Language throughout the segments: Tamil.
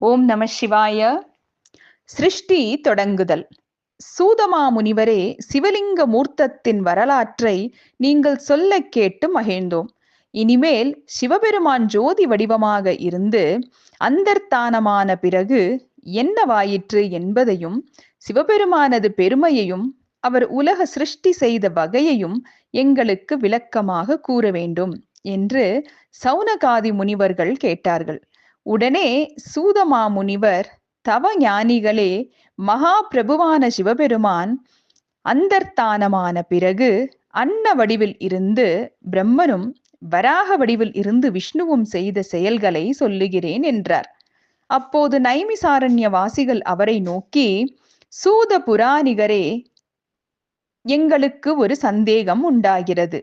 ஓம் நம சிவாய. சிருஷ்டி தொடங்குதல். சூதமா முனிவரே சிவலிங்க மூர்த்தத்தின் வரலாற்றை நீங்கள் சொல்ல கேட்டு மகிழ்ந்தோம். இனிமேல் சிவபெருமான் ஜோதி வடிவமாக இருந்து அந்தர்த்தானமான பிறகு என்னவாயிற்று என்பதையும் சிவபெருமானது பெருமையையும் அவர் உலக சிருஷ்டி செய்த வகையையும் எங்களுக்கு விளக்கமாக கூற வேண்டும் என்று சௌனகாதி முனிவர்கள் கேட்டார்கள். உடனே சூதமா முனிவர் தவ ஞானிகளே மகா பிரபுவான சிவபெருமான் அந்தர்த்தானமான பிறகு அன்ன வடிவில் இருந்து பிரம்மனும் வராக வடிவில் இருந்து விஷ்ணுவும் செய்த செயல்களை சொல்லுகிறேன் என்றார். அப்போது நைமிசாரண்ய வாசிகள் அவரை நோக்கி சூத புராணிகரே எங்களுக்கு ஒரு சந்தேகம் உண்டாகிறது.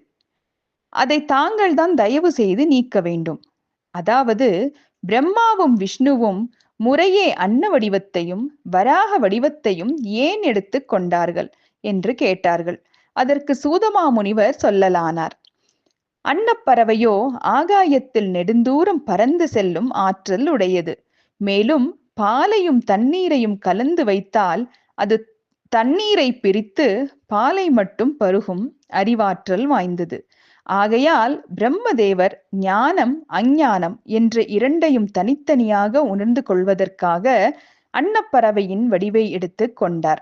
அதை தாங்கள் தான் தயவு செய்து நீக்க வேண்டும். அதாவது பிரம்மாவும் விஷ்ணுவும் முறையே அன்ன வடிவத்தையும் வராக வடிவத்தையும் ஏன் எடுத்து கொண்டார்கள் என்று கேட்டார்கள். அதற்கு சூதமா முனிவர் சொல்லலானார். அன்னப்பறவையோ ஆகாயத்தில் நெடுந்தூரம் பறந்து செல்லும் ஆற்றல் உடையது. மேலும் பாலையும் தண்ணீரையும் கலந்து வைத்தால் அது தண்ணீரை பிரித்து பாலை மட்டும் பருகும் அறிவாற்றல் வாய்ந்தது. ஆகையால் பிரம்மதேவர் ஞானம் அஞ்ஞானம் என்ற இரண்டையும் தனித்தனியாக உணர்ந்து கொள்வதற்காக அன்னப்பறவையின் வடிவை எடுத்து கொண்டார்.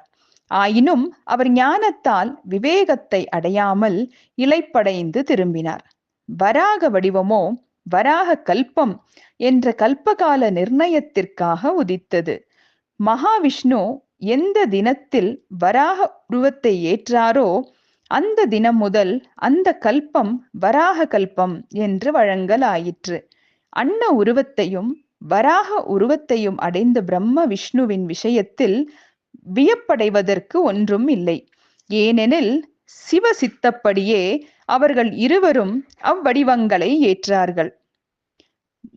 ஆயினும் அவர் ஞானத்தால் விவேகத்தை அடையாமல் இலைப்படைந்து திரும்பினார். வராக வடிவமோ வராக கல்பம் என்ற கல்பகால நிர்ணயத்திற்காக உதித்தது. மகாவிஷ்ணு எந்த தினத்தில் வராக உருவத்தை ஏற்றாரோ அந்த தினம் முதல் அந்த கல்பம் வராக கல்பம் என்று வழங்கலாயிற்று. அன்ன உருவத்தையும் வராக உருவத்தையும் அடைந்த பிரம்ம விஷ்ணுவின் விஷயத்தில் வியப்படைவதற்கு ஒன்றும் இல்லை. ஏனெனில் சிவ சித்தப்படியே அவர்கள் இருவரும் அவ்வடிவங்களை ஏற்றார்கள்.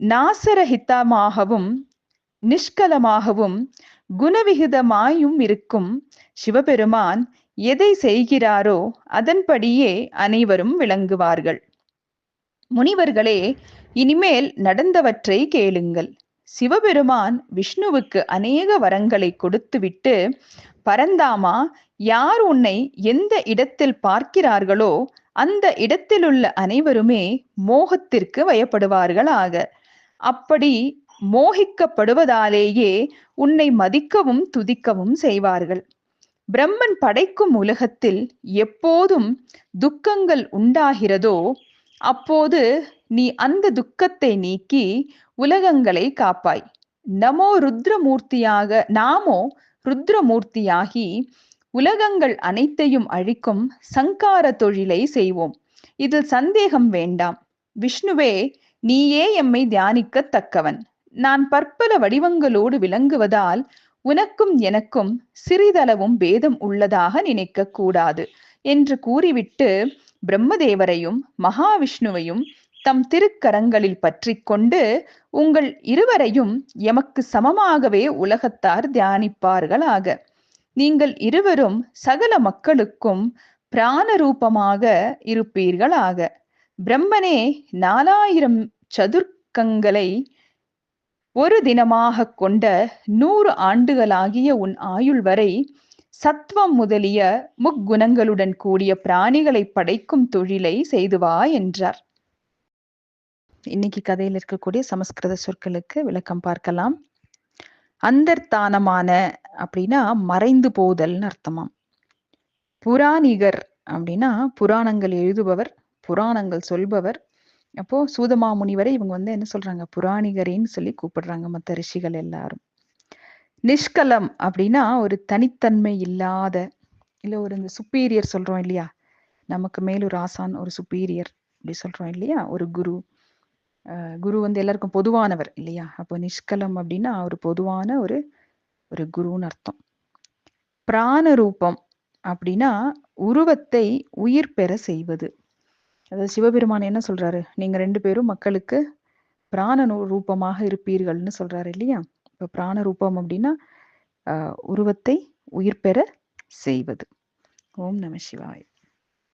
நாசரஹிதமாகவும் நிஷ்கலமாகவும் குணவிகிதமாயும் இருக்கும் சிவபெருமான் எதை செய்கிறாரோ அதன்படியே அனைவரும் விளங்குவார்கள். முனிவர்களே இனிமேல் நடந்தவற்றை கேளுங்கள். சிவபெருமான் விஷ்ணுவுக்கு அநேக வரங்களை கொடுத்துவிட்டு பரந்தாமா யார் உன்னை எந்த இடத்தில் பார்க்கிறார்களோ அந்த இடத்திலுள்ள அனைவருமே மோகத்திற்கு வயப்படுவார்களாக. அப்படி மோகிக்கப்படுவதாலேயே உன்னை மதிக்கவும் துதிக்கவும் செய்வார்கள். பிரம்மன் படைக்கும் உலகத்தில் எப்போதும் துக்கங்கள் உண்டாகிறதோ அப்போது நீ அந்த துக்கத்தை நீக்கி உலகங்களை காப்பாய். நமோ ருத்ரமூர்த்தியாக நாமோ ருத்ரமூர்த்தியாகி உலகங்கள் அனைத்தையும் அழிக்கும் சங்கார தொழிலை செய்வோம். இதில் சந்தேகம் வேண்டாம். விஷ்ணுவே நீயே எம்மை தியானிக்கத்தக்கவன். நான் பற்பல வடிவங்களோடு விளங்குவதால் உனக்கும் எனக்கும் சிறிதளவும் பேதம் உள்ளதாக நினைக்க கூடாது என்று கூறிவிட்டு பிரம்மதேவரையும் மகாவிஷ்ணுவையும் தம் திருக்கரங்களில் பற்றி கொண்டு உங்கள் இருவரையும் எமக்கு சமமாகவே உலகத்தார் தியானிப்பார்களாக. நீங்கள் இருவரும் சகல மக்களுக்கும் பிராண ரூபமாக இருப்பீர்களாக. பிரம்மனே நாலாயிரம் சதுர்க்கங்களை ஒரு தினமாக கொண்ட நூறு ஆண்டுகளாகிய உன் ஆயுள் வரை சத்வம் முதலிய முக்குணங்களுடன் கூடிய பிராணிகளை படைக்கும் தொழிலை செய்து வா என்றார். இன்னைக்கு கதையில் இருக்கக்கூடிய சமஸ்கிருத சொற்களுக்கு விளக்கம் பார்க்கலாம். அந்தர்தானமான அப்படின்னா மறைந்து போதல்னு அர்த்தமாம். புராணிகர் அப்படின்னா புராணங்கள் எழுதுபவர் புராணங்கள் சொல்பவர் அப்போ சூதமா முனிவரை இவங்க வந்து என்ன சொல்றாங்க? புராணிகரின்னு சொல்லி கூப்பிடுறாங்க மற்ற ரிஷிகள் எல்லாரும். நிஷ்கலம் அப்படின்னா ஒரு தனித்தன்மை இல்லாத இல்ல ஒரு இந்த சுப்பீரியர் சொல்றோம் இல்லையா? நமக்கு மேல் ஒரு ஆசான் ஒரு சுப்பீரியர் அப்படி சொல்றோம் இல்லையா? ஒரு குரு. குரு வந்து எல்லாருக்கும் பொதுவானவர் இல்லையா? அப்போ நிஷ்கலம் அப்படின்னா ஒரு பொதுவான ஒரு ஒரு குருன்னு அர்த்தம். பிராண ரூபம் அப்படின்னா உருவத்தை உயிர் பெற செய்வது. அதாவது சிவபெருமான் என்ன சொல்றாரு? நீங்க ரெண்டு பேரும் மக்களுக்கு பிராண ரூபமாக இருப்பீர்கள்னு சொல்றாரு இல்லையா? இப்ப பிராண ரூபம் அப்படின்னா உருவத்தை உயிர் பெற செய்வது. ஓம் நம சிவாய்.